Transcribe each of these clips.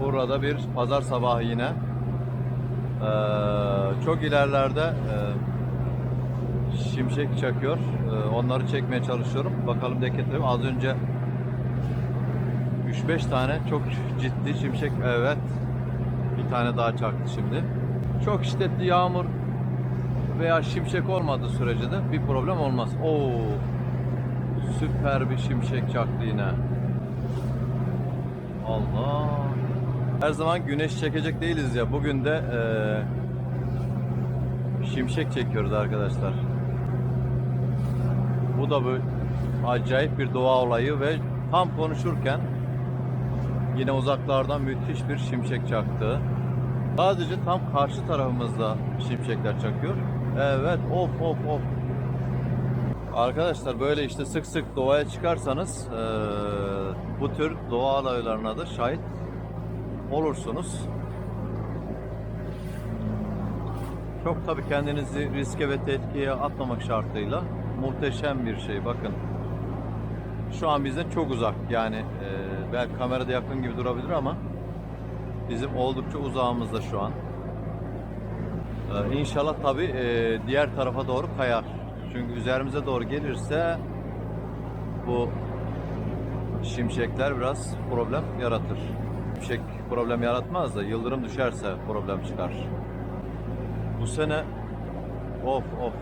Burada bir pazar sabahı yine. Ee, çok ilerlerde e, şimşek çakıyor. Ee, onları çekmeye çalışıyorum. Bakalım deketlerim. Az önce 3-5 tane çok ciddi şimşek evet. Bir tane daha çaktı şimdi. Çok şiddetli yağmur veya şimşek olmadığı sürece de bir problem olmaz. Oo, süper bir şimşek çaktı yine. Allah. Her zaman güneş çekecek değiliz ya. Bugün de eee, şimşek çekiyoruz arkadaşlar. Bu da böyle acayip bir doğa olayı ve tam konuşurken yine uzaklardan müthiş bir şimşek çaktı. Sadece tam karşı tarafımızda şimşekler çakıyor. Evet, of of of. Arkadaşlar böyle işte sık sık doğaya çıkarsanız eee, bu tür doğa olaylarına da şahit olursunuz. Çok tabii kendinizi riske ve tehlikeye atmamak şartıyla muhteşem bir şey. Bakın şu an bizden çok uzak yani eee, belki kamerada yakın gibi durabilir ama bizim oldukça uzağımızda şu an. Ee, İnşallah tabii e, diğer tarafa doğru kayar. Çünkü üzerimize doğru gelirse bu şimşekler biraz problem yaratır. Şimşek problem yaratmaz da yıldırım düşerse problem çıkar. Bu sene of of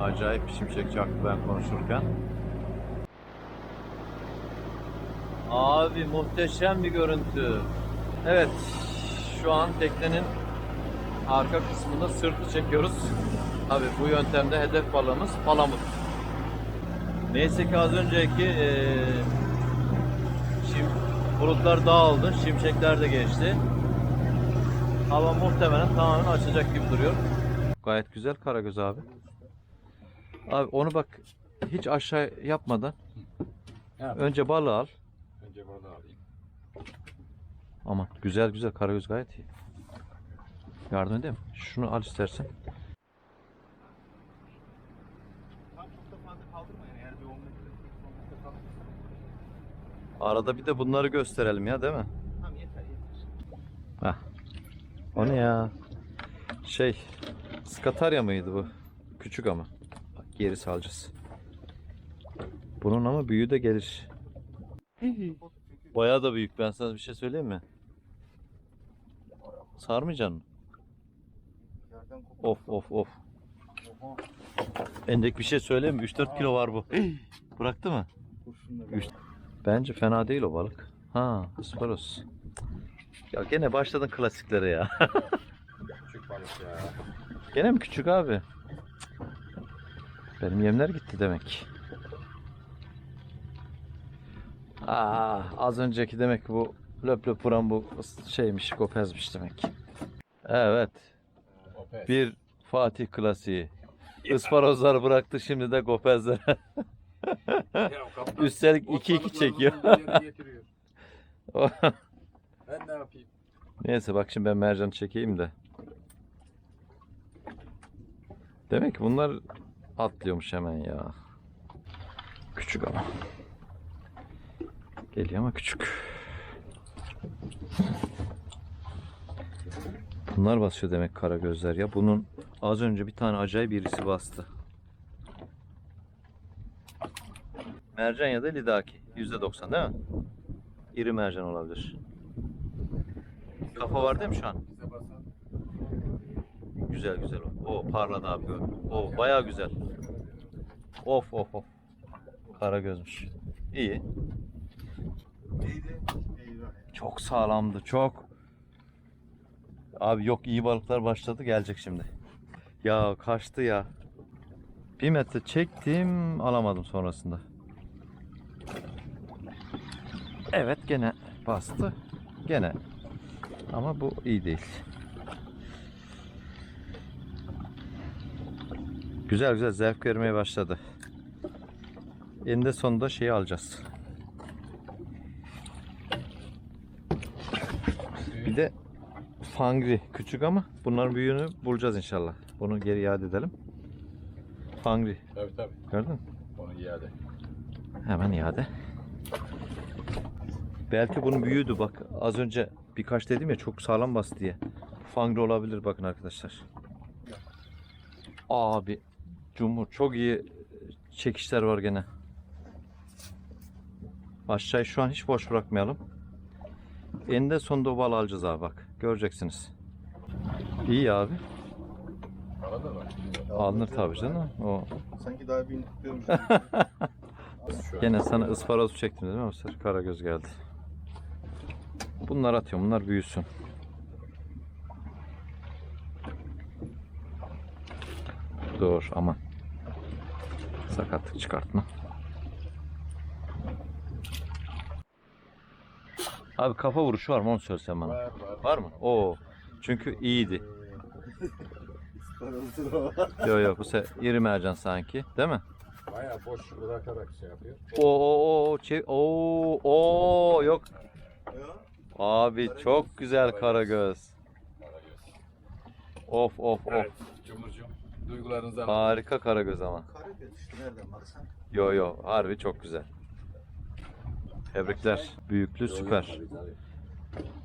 acayip bir şimşek çaktı ben konuşurken. Abi muhteşem bir görüntü. Evet şu an teknenin arka kısmında sırtı çekiyoruz. Abi bu yöntemde hedef balığımız palamut. Neyse ki az önceki şim, bulutlar dağıldı, şimşekler de geçti. Hava muhtemelen tamamen açacak gibi duruyor. Gayet güzel Karagöz abi. Abi onu bak hiç aşağı yapmadan Yap. önce balığı al. Önce balığı alayım. Aman güzel güzel Karagöz gayet iyi. Yardım edeyim. mi? Şunu al istersen. Tam çok da fazla kaldırmayın. Eğer bir 10 metre, 10 metre kaldırırsa. Arada bir de bunları gösterelim ya değil mi? Tamam yeter yeter. Hah. O ne ya? Şey, skatarya mıydı bu? Küçük ama. Bak geri salacağız. Bunun ama büyüğü de gelir. Bayağı da büyük. Ben sana bir şey söyleyeyim mi? Sarmayacaksın mı? Of of of. Endek bir şey söyleyeyim mi? 3-4 kilo var bu. Bıraktı mı? Kurşunla Üç- Bence fena değil o balık. Ha, ısparos. Ya gene başladın klasiklere ya. Küçük balık ya. Gene mi küçük abi? Benim yemler gitti demek. Aa, az önceki demek bu löp löp vuran bu şeymiş, kopezmiş demek. Evet, bir Fatih klasiği. Isparozlar bıraktı şimdi de kopezler. Kaptan, Üstelik bot 2-2 balıklarını çekiyor. Ben ne yapayım? Neyse bak şimdi ben mercan çekeyim de. Demek ki bunlar atlıyormuş hemen ya. Küçük ama. Geliyor ama küçük. Bunlar basıyor demek kara gözler ya. Bunun az önce bir tane acayip birisi bastı. Mercan ya da lidaki. %90 değil mi? İri mercan olabilir. Kafa var değil mi şu an? Güzel güzel o. O parladı abi. O baya güzel. Of of of. Kara gözmüş. İyi. Çok sağlamdı çok. Abi yok iyi balıklar başladı gelecek şimdi. Ya kaçtı ya. Bir metre çektim alamadım sonrasında. Evet gene bastı. Gene. Ama bu iyi değil. Güzel güzel zevk vermeye başladı. Eninde sonunda şeyi alacağız. Bir de fangri küçük ama bunların büyüğünü bulacağız inşallah. Bunu geri iade edelim. Fangri Tabii tabii. gördün mü? Onu iade. Hemen iade. Belki bunun büyüğüydü bak az önce birkaç dedim ya çok sağlam bas diye. Fangri olabilir bakın arkadaşlar. Abi Cumhur çok iyi çekişler var gene. Aşağıyı şu an hiç boş bırakmayalım. Eninde sonunda o balı alacağız abi bak. Göreceksiniz. İyi abi. Mı? Alınır tabii canım. O Sanki daha bir tutuyormuş. Gene sana ısparoz çektim değil mi? Bu sefer Karagöz geldi. Bunlar atıyorum. Bunlar büyüsün. Dur aman. Sakatlık çıkartma. Abi kafa vuruşu var mı onu söylesen bana. Var var. Var mı? Oo. Çünkü iyiydi. Yok yok bu sefer iri mercan sanki. Değil mi? Baya boş bırakarak şey yapıyor. Oo oo oo oo oo yok. Abi çok güzel Karagöz. Karagöz. Of of of. Evet. Cumhurcuğum. Duygularınızı anlatın. Harika Karagöz ama. Karagöz işte nereden baksan. Yo yo harbi çok güzel. Tebrikler. Yo, süper. tabii, tabii.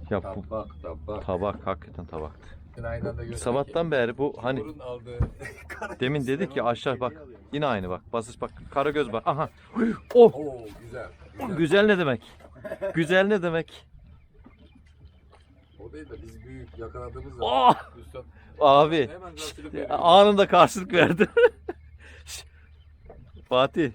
Ya bu Tabak tabak. tabak hakikaten tabaktı. Aynı anda göster Sabahtan beri bu ki hani aldığı demin dedik ya aşağı bak yine aynı bak basış bak Karagöz bak aha oh Oo güzel. güzel. güzel ne demek güzel ne demek O değil de biz büyük yakaladığımız Oh! zaman üstad abi hemen anında karşılık verdi. Fatih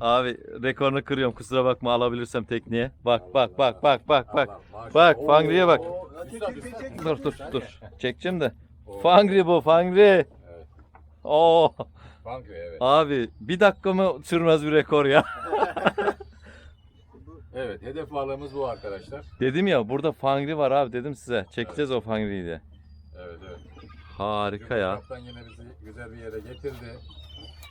abi rekorunu kırıyorum kusura bakma alabilirsem tekniğe bak bak bak bak bak bak Allah, maşallah. Bak, Oo, Fangri'ye bak. oo, üstad, üstad. dur dur dur. Çekeceğim de. Oo, Fangri bu Fangri. Evet. Oo. Fangri evet. abi bir dakika mı sürmez bir rekor ya Evet hedef balığımız bu arkadaşlar. dedim ya burada Fangri var abi dedim size çekeceğiz o Fangri'yi de Evet evet. harika ya Kaptan yine bizi güzel bir yere getirdi.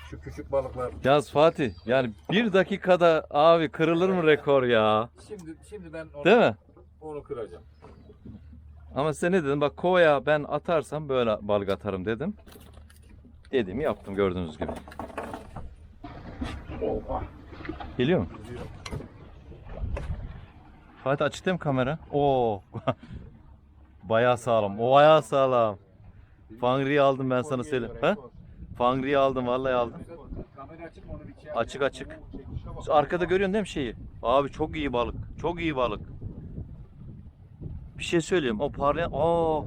Şu küçük balıklar. Yaz Fatih yani bir dakikada abi kırılır mı rekor ya Şimdi şimdi ben onu, değil mi? onu kıracağım. Ama size ne dedim bak kovaya ben atarsam böyle balık atarım dedim. Dediğimi yaptım gördüğünüz gibi. Geliyor mu? Fatih açık değil kamera? Oo. bayağı sağlam. O bayağı sağlam. Fangri'yi aldım ben sana söyleyeyim. Ha? Fangri'yi aldım vallahi aldım. Açık açık. Şu Arkada görüyorsun değil mi şeyi? Abi çok iyi balık. Çok iyi balık. Bir şey söyleyeyim. O parlayan... Aa,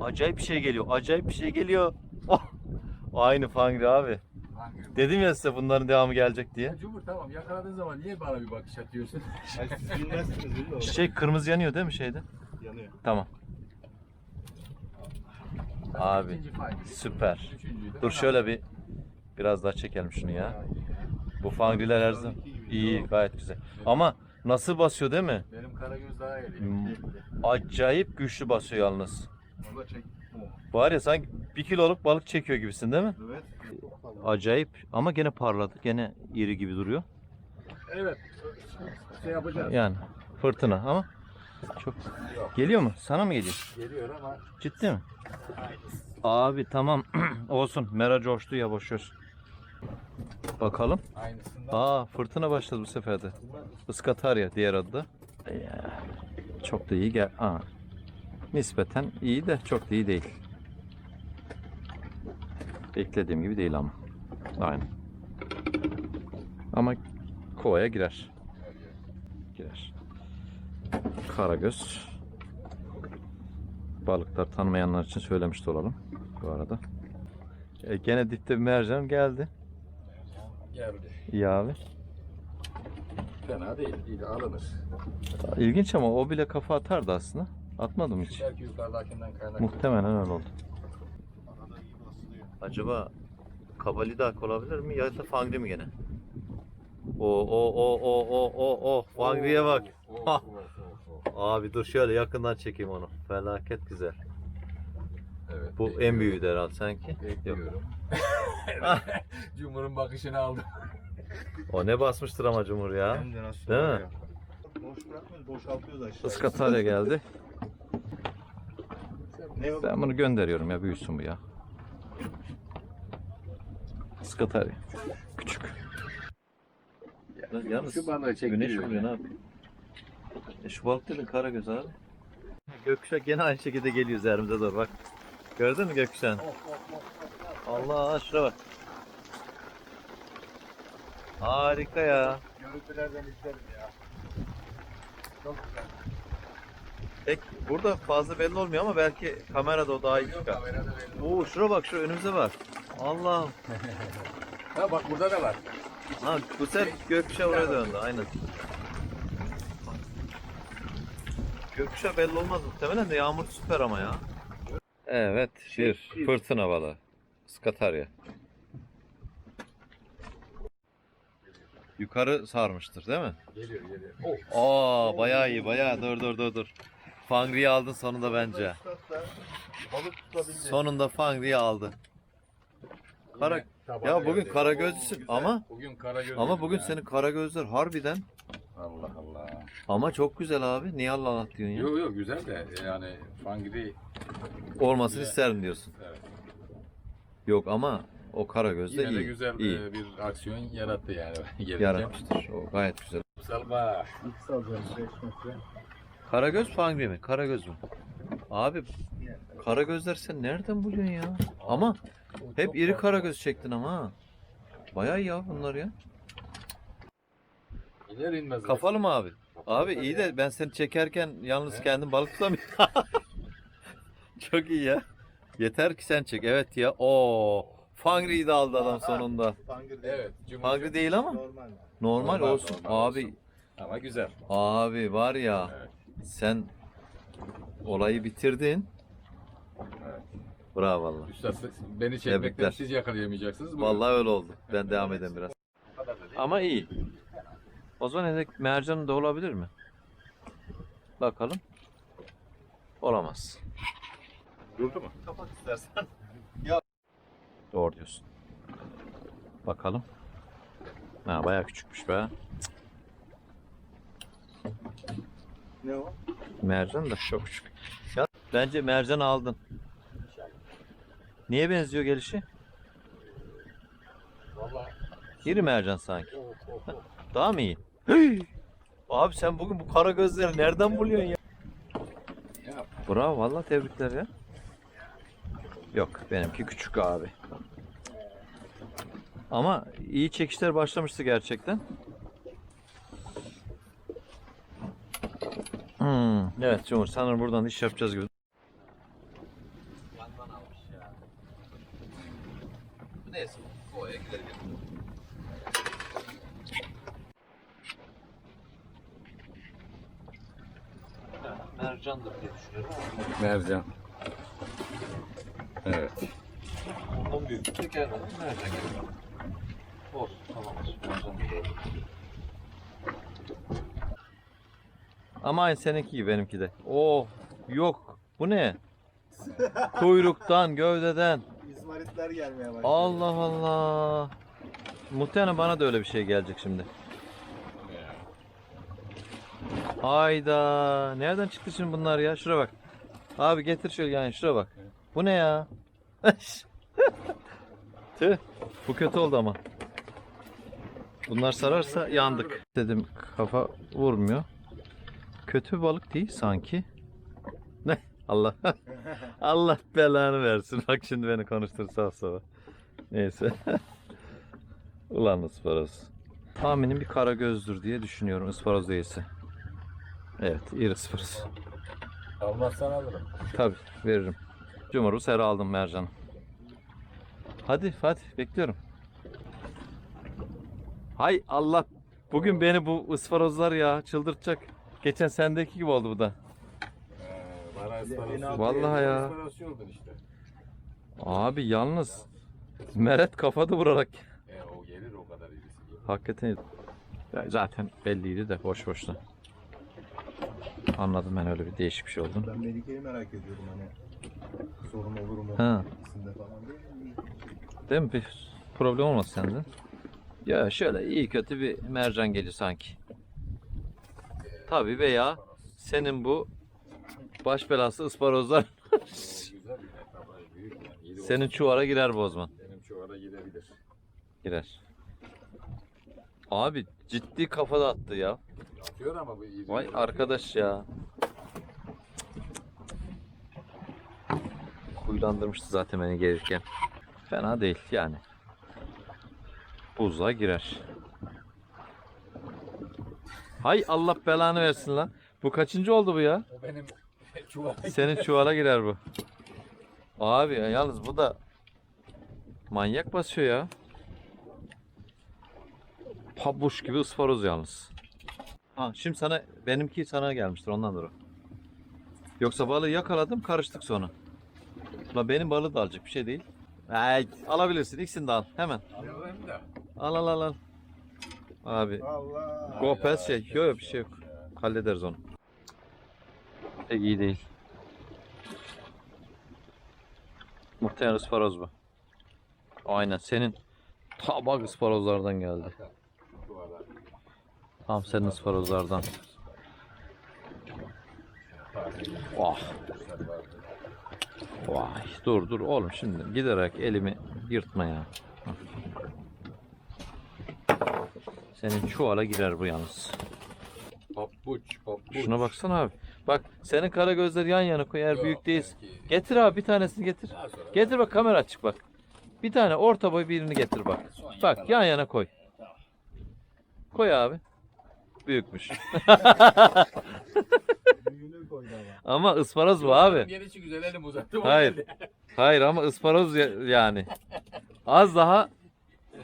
acayip bir şey geliyor. Acayip bir şey geliyor. Oh, aynı Fangri abi. Dedim ya size bunların devamı gelecek diye. Ya Cumhur tamam yakaladığın zaman niye bana bir bakış atıyorsun? Ay, Siz bilmezsiniz değil mi? Şey kırmızı yanıyor değil mi şeyde? Yanıyor. Tamam. Abi, İkinci. Süper. Üçüncüyü de Dur şöyle bir biraz daha çekelim şunu ya. Bu Fangriler her zaman iyi gayet güzel. Ama nasıl basıyor değil mi? Benim Karagöz daha iyi. Hmm, Acayip güçlü basıyor yalnız. Onu da çek. Var ya sanki bir kiloluk balık çekiyor gibisin değil mi? Evet. Acayip ama gene parladı. Gene iri gibi duruyor. Evet. Şey yapacağız. Yani fırtına ama çok geliyor mu? Sana mı geliyor? Geliyor ama Ciddi mi? Abi tamam olsun. Mera coştu ya boşver. Bakalım. aynısından. Aa fırtına başladı bu sefer de. Iskatarya diğer adı da. Çok da iyi gel. Aa. Nispeten iyi de çok da iyi değil. Beklediğim gibi değil ama. Aynen. Ama kovaya girer. Girer. Karagöz. Balıklar tanımayanlar için söylemiş de olalım bu arada. E, gene dipte bir mercan geldi. Geldi. İyi abi. Fena değil. İyi de alınır. İlginç ama o bile kafa atardı aslında. Atmadı mı hiç? Belki yukarıdakinden kaynaklı. Muhtemelen öyle oldu. Arada iyi basılıyor. Acaba kabalidak olabilir mi ya da fangri mi gene? O o o o o o o fangriye bak. Ha. Abi dur şöyle yakından çekeyim onu. Felaket güzel. Evet. Bu bekliyorum. en büyüğü de herhalde sanki. Bekliyorum. Cumhur'un bakışını aldım. O ne basmıştır ama Cumhur ya. Hem de nasıl Değil mi? Boş bırakmıyoruz, boşaltıyoruz aşağıya. Iskatarya geldi. Ne? Ben bunu gönderiyorum ya büyüsün bu ya. Iskatarya. Küçük. Yalnız Şu çektiriyor. güneş vuruyor ne yapayım? E şu balık dedin karagöz abi. gökkuşak gene aynı şekilde geliyor üzerimize doğru bak. Gördün mü gökkuşağını? Allah şuna bak. Harika ya. Görüntülerden izlerim ya. Çok güzel. Tek burada fazla belli olmuyor ama belki kamerada o daha iyi çıkar. Oo şuna bak şu önümüze bak. Allah. Ha bak burada da var. Ha bu sefer gökkuşağı oraya döndü aynen. Gökkuşağı belli olmaz muhtemelen de yağmur süper ama ya. Evet bir fırtına balığı. Skatarya. Yukarı sarmıştır değil mi? Geliyor geliyor. Aa bayağı iyi bayağı dur dur dur dur. Fangri'yi aldın sonunda bence. Balık tutabildi. Sonunda Fangri'yi aldı. Kara... Ya bugün geldi. karagözlüsün Güzel. ama Bugün karagöz. ama bugün ya. senin kara gözler harbiden Allah Allah. ama çok güzel abi. Niye Allah Allah diyorsun ya? Yok yok güzel de yani fangri Olmasını Güzel. isterim diyorsun. evet. Yok ama o kara göz de yine iyi. de güzel iyi. e, bir aksiyon yarattı yani. Gelirken. Yaratmıştır. O gayet güzel. Salma. İlk salacağım 5 metre. Karagöz Fangri mi? Karagöz mü? Abi kara gözler sen nereden buluyorsun ya? Ama hep iri karagöz çektin ama ha. Bayağı iyi ya bunlar ya. İner inmez. Kafalı mı abi? Abi iyi de ben seni çekerken yalnız He? kendim balık tutamıyorum. Çok iyi ya. Yeter ki sen çek. Evet ya. Oo. Fangri'yi de aldı adam sonunda. Fangır değil. Evet. cumhurcu- Fangri değil ama Normal. normal, Normal, olsun. normal abi olsun. Ama güzel. abi var ya Evet. Sen olayı bitirdin. Evet. Bravo valla. Üstad beni çekmekten Tebrikler. siz yakalayamayacaksınız. Buyurun. Vallahi öyle oldu. Ben devam edeyim biraz. Ama iyi. O zaman hedek mercan da olabilir mi? Bakalım. Olamaz. Durdu mu? Kapat istersen. Doğru diyorsun. Bakalım. Ha bayağı küçükmüş be. Ne o? Mercan da çok küçük. Ya, bence mercan aldın. Niye benziyor gelişi? Vallahi. İri mercan sanki. Oh, oh, oh. Daha mı iyi? Hey! Abi sen bugün bu kara gözleri nereden buluyorsun ya? Ya, Bravo vallahi tebrikler ya. Yok benimki küçük abi. Ama iyi çekişler başlamıştı gerçekten. Hmm, evet Cumhur sanırım buradan iş yapacağız gibi. Yandan almış ya. Neyse, ovaya gidelim. Mercandır diye düşünüyorum. Mercan. Evet. Ondan büyük. Tekerden mercan geliyor. Olsun tamamdır. Mercan da doğru. Ama aynı seninki gibi benimki de. Oh yok. Bu ne? Kuyruktan, gövdeden. İzmaritler gelmeye başladı. Allah Allah. Muhtemelen bana da öyle bir şey gelecek şimdi. Hayda. Nereden çıktı şimdi bunlar ya? Şuraya bak. Abi getir şöyle yani şuraya bak. Bu ne ya? Tüh. Bu kötü oldu ama. Bunlar sararsa yandık. Dedim kafa vurmuyor. Kötü balık değil sanki. Ne? Allah. Allah belanı versin. Bak şimdi beni konuştur sağ sola. Neyse. Ulan ısparoz. Tahminim bir kara gözdür diye düşünüyorum ısparoz değilse. Evet, iri ısparoz. Almazsan alırım. Tabi veririm. Cumhur'u sera aldım mercan. Hadi hadi bekliyorum. Hay Allah. Bugün beni bu ısparozlar ya çıldırtacak. Geçen sendeki gibi oldu bu da. Ee. Vallahi ya. İşte. Abi yalnız Meret kafada vurarak. E, o gelir o kadar gelir. Hakikaten Ya zaten belliydi de boş boşuna. Anladım ben öyle bir değişik bir şey oldu. Ben Melike'yi merak ediyorum hani. Sorun olur mu? Ha. İkisinde falan değil mi? Değil mi? Bir problem olmaz sende. Ya şöyle iyi kötü bir mercan geliyor sanki. Tabii veya senin bu baş belası ısparozlar senin çuvara girer bozman. Benim çuvara gidebilir. Girer. Abi ciddi kafada attı ya. Atıyor ama bu iri. Vay arkadaş ya. huylandırmıştı zaten beni gelirken. Fena değil yani. Buzluğa girer. Hay Allah belanı versin lan. Bu kaçıncı oldu bu ya? O benim çuvala Senin çuvala girer bu. Abi ya, yalnız bu da manyak basıyor ya. Pabuş gibi ısparoz yalnız. Ha, şimdi sana benimki sana gelmiştir ondandır o. Yoksa balığı yakaladım karıştık sonra. La benim balığı da alacak bir şey değil. Ay, alabilirsin ikisini de al hemen. alıyorum da. Al al al al. Abi Allah. Gopez şey yok yok bir şey yok. Hallederiz onu. Pek iyi değil. Muhtemelen ısparoz bu. Aynen senin tabak ısparozlardan geldi. Tam senin ısparozlardan. Vah. Vay dur dur oğlum şimdi giderek elimi yırtma ya. Senin çuvala girer bu yalnız. Papuç, papuç. Şuna baksana abi. Bak senin kara gözler yan yana koy eğer Yok, büyük değilse. belki. Getir abi bir tanesini getir. Daha sonra- Getir bak kamera açık bak. Bir tane orta boy birini getir bak. Bak yan yana koy. Koy abi. Büyükmüş. Büyüğünü koydu ama. ama ısparoz bu abi. Gelişi güzel elim uzattım. Hayır. Hayır ama ısparoz ya- yani. Az daha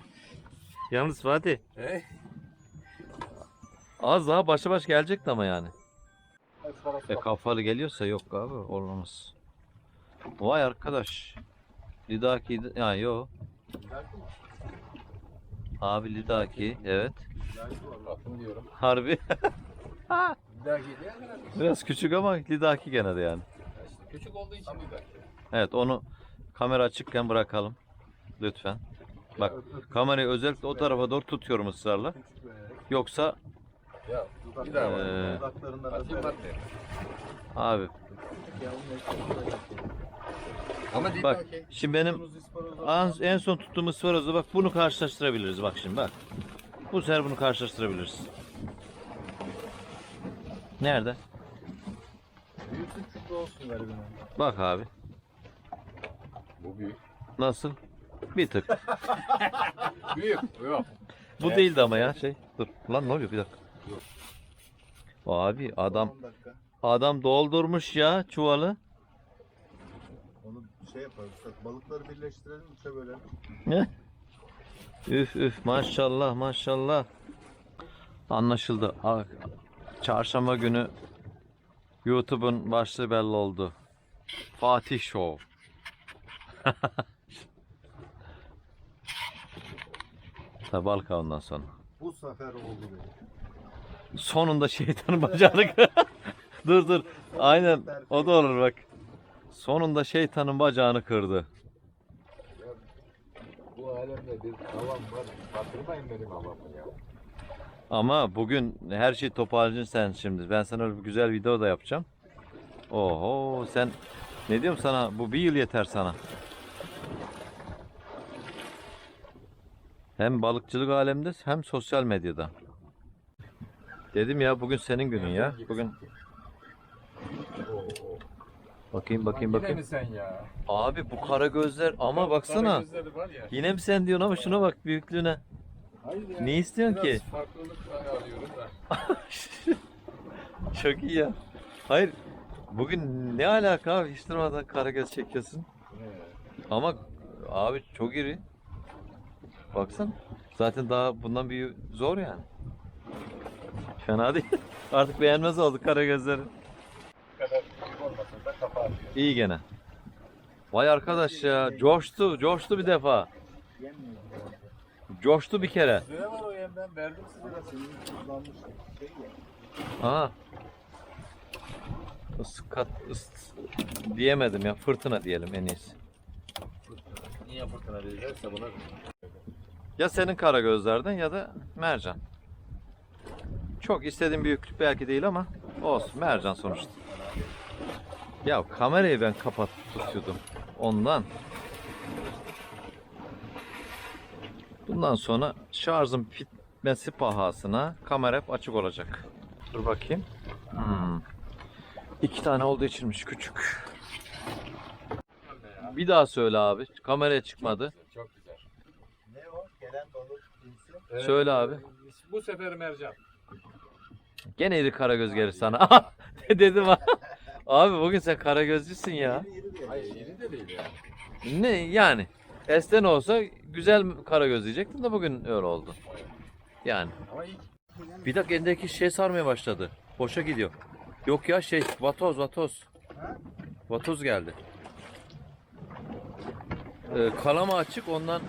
Yalnız Fatih He? Az daha başa baş gelecekti ama yani. E kafalı geliyorsa yok abi olmaz. Vay arkadaş. Lidaki ya yo. Abi Lidaki evet. Harbi biraz küçük ama Lidaki gene de yani. Küçük olduğu için. Evet onu kamera açıkken bırakalım. Lütfen. Bak kamerayı özellikle o tarafa doğru tutuyorum ısrarla. Yoksa Ya bir daha var. Ee, Atayım bak abi Ama değil bak şimdi benim en son tuttuğum ısparozu bak bunu karşılaştırabiliriz bak şimdi bak. Bu sefer bunu karşılaştırabiliriz. Nerede? Büyüksün küçük olsun garibine. Bak abi. Bu büyük. Nasıl? Bir tık. Büyük. Yok. Bu değildi ama ya şey. Dur. Lan ne oluyor bir dakika. Abi adam 10 dakika. adam doldurmuş ya çuvalı. Onu şey yaparız. Balıkları birleştirelim üçe bölelim. Ne? Üf üf maşallah maşallah. Anlaşıldı. Çarşamba günü YouTube'un başlığı belli oldu. Fatih Show. Tabi balık ondan sonra. Bu sefer oldu benim. Sonunda şeytanın bacağını Dur dur. Aynen o da olur bak. Sonunda şeytanın bacağını kırdı. Bu alemde bir havam var. Batırmayın benim havamı ya. Ama bugün her şey toparlayacaksın sen şimdi. Ben sana öyle bir güzel video da yapacağım. Oho sen ne diyorum sana bu bir yıl yeter sana. Hem balıkçılık alemde hem sosyal medyada. Dedim ya bugün senin günün ya. Bugün bakayım bakayım Yine bakayım. mi sen ya? Abi bu kara gözler ama baksana. Gözleri var ya. Yine mi sen diyorsun ama şuna bak büyüklüğüne. Hayır ya. Ne istiyorsun Biraz ki? farklılık arıyorum da. Çok iyi ya. Hayır. Bugün ne alaka abi? Hiç durmadan karagöz çekiyorsun. Ama abi çok iri. Baksana. Zaten daha bundan bir zor yani. Fena değil. Artık beğenmez olduk karagözleri. Bu kadar büyük olmasa da kafa atıyor. İyi gene. Vay arkadaş ya. Coştu. Coştu bir defa. Coştu bir kere. Ne var o yemden? Verdim size de. Senin kullanmış şey ya. Aha. Iskat, ıs, diyemedim ya. Fırtına diyelim en iyisi. Niye fırtına diyecekse buna Ya senin kara gözlerden ya da mercan. Çok istediğim büyüklük belki değil ama olsun mercan sonuçta. Ya kamerayı ben kapat tutuyordum. Ondan. Bundan sonra şarjım bitmesi pahasına kamera hep açık olacak. Dur bakayım. Hmm. İki tane olduğu içinmiş küçük. Bir daha söyle abi. Kameraya çıkmadı. Çok güzel. Ne o? Gelen balık cinsi. Ee, Söyle abi. Bu sefer mercan. Gene iri karagöz gelir sana. Dedim ha. Abi bugün sen karagözlüsün ya. Hayır iri de değil yani. Ne yani? Esten olsa güzel karagöz diyecektim de bugün öyle oldu. Yani. Ama ilk Bir dakika elindeki şey sarmaya başladı. Boşa gidiyor. Yok ya şey vatoz vatoz. Vatoz geldi. Ee, kalama açık ondan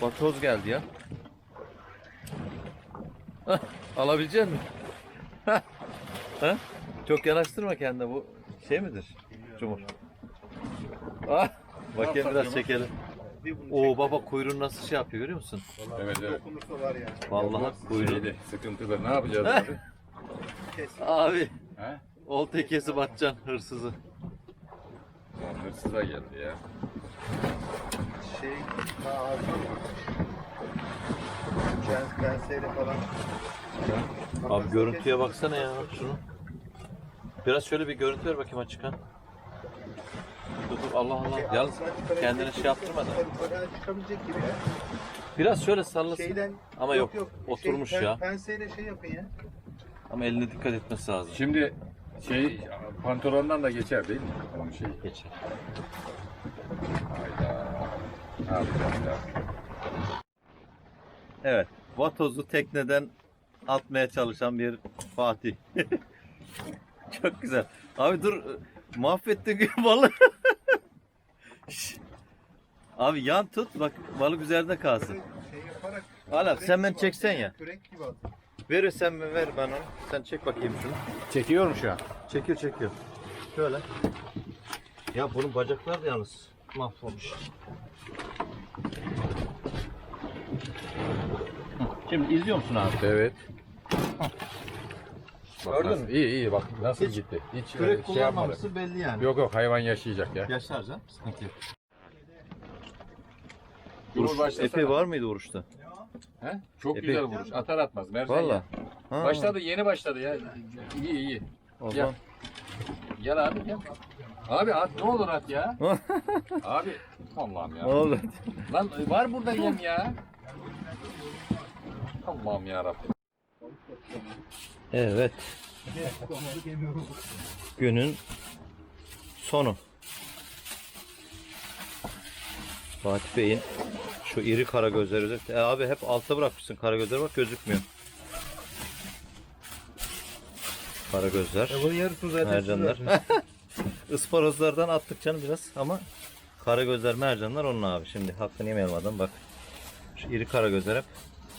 vatoz geldi ya. Alabilecek misin? Ha? Çok yanaştırma kendine bu şey midir? Cumhur. Ah, bakayım biraz çekelim. Oo baba kuyruğunu nasıl şey yapıyor görüyor musun? Evet, evet. Dokunursa var ya. Vallahi kuyruğu. Şeyde, sıkıntılı. Ne yapacağız abi? Abi He? oltayı kesip atacaksın hırsızı. Lan hırsıza geldi ya. Şey daha ağır. Falan. Abi görüntüye baksana ya şunu. Biraz şöyle bir görüntü ver bakayım açık ha. Dur dur Allah Allah. Yalnız kendini şey yaptırma da. Yukarı çıkabilecek gibi ya. Biraz şöyle sallasın. Şeyden Ama yok, oturmuş şey, ya. Penseyle şey yapın ya. Ama eline dikkat etmesi lazım. Şimdi şey pantolondan da geçer değil mi? Onun şey. Geçer. Hayda. Ne ya? Evet. Vatoz'u tekneden atmaya çalışan bir Fatih. Çok güzel. Abi dur mahvettin balığı. Şş. Abi yan tut bak balık üzerinde kalsın. Şey yaparak. Hala, kürek sen gibi çeksen ya. Kürek gibi at. Verirsen mi ver ben onu. Sen çek bakayım şunu. Çekiyor mu şu an? Çekiyor çekiyor. Şöyle. Ya bunun bacakları da yalnız mahvolmuş. Şimdi izliyor musun abi? Evet. Bak Gördün nasıl- mü? İyi iyi bak nasıl Hiç gitti. Hiç Kürek öyle şey yapmadı. kullanmamışsın belli yani. Yok yok hayvan yaşayacak ya. Yaşar canım. Sıkıntı yok. Vuruş epey var mıydı vuruşta? He? Çok Epey. güzel vuruş. Atar atmaz. Mercan Valla. ya. Ha. Başladı yeni başladı ya. İyi iyi. O Gel. zaman. Gel abi gel. Abi at ne olur at ya. abi Allah'ım ya. Ne oldu? Lan var burada yem ya. Allah'ım ya Rabbim. Evet. Günün sonu. Fatih Bey'in şu iri kara gözleri özellikle. E abi hep altta bırakmışsın kara gözleri bak gözükmüyor. Kara gözler. bunun yarısını zaten Mercanlar. Isparozlardan attık canım biraz ama kara gözler mercanlar onun abi. Şimdi hakkını yemeyelim adam bak. Şu iri kara gözler hep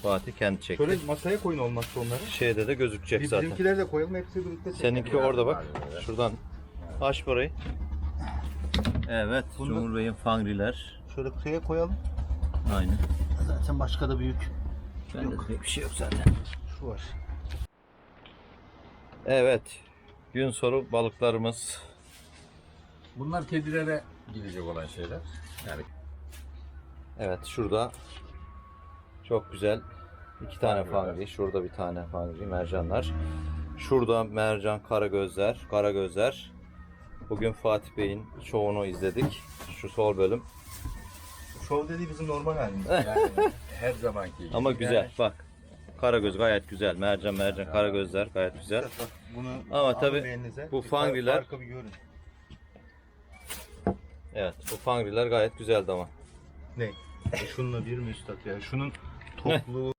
Fatih kendi çekti. Şöyle masaya koyun olmazsa onları. Şeyde de gözükecek Bir zaten. bizimkileri de koyalım hepsi birlikte çekelim. Seninki orada bak. Şuradan aç burayı. Evet, Bunu- Cumhur Bey'in fangriler. Şöyle kıyıya koyalım. Aynen. Zaten başka da büyük. Bende de bir şey yok zaten. Şu var. Evet. Gün soru balıklarımız. Bunlar kedilere gidecek olan şeyler. Yani Evet, şurada çok güzel iki tane fangri. Şurada bir tane fangri, mercanlar. Şurada mercan, karagözler, karagözler. Bugün Fatih Bey'in şovunu izledik. Şu sol bölüm. Şov dediği bizim normal halinde. yani her zamanki gibi. Ama güzel. Bak. Karagöz gayet güzel. Mercan, mercan, karagözler gayet güzel. Bak bunu Ama alın beyninize. bu Bir fangriler- Farkı bir görün. Evet, bu fangriler gayet güzeldi ama. Ne? E Şununla bir mi üstad ya? Şunun 我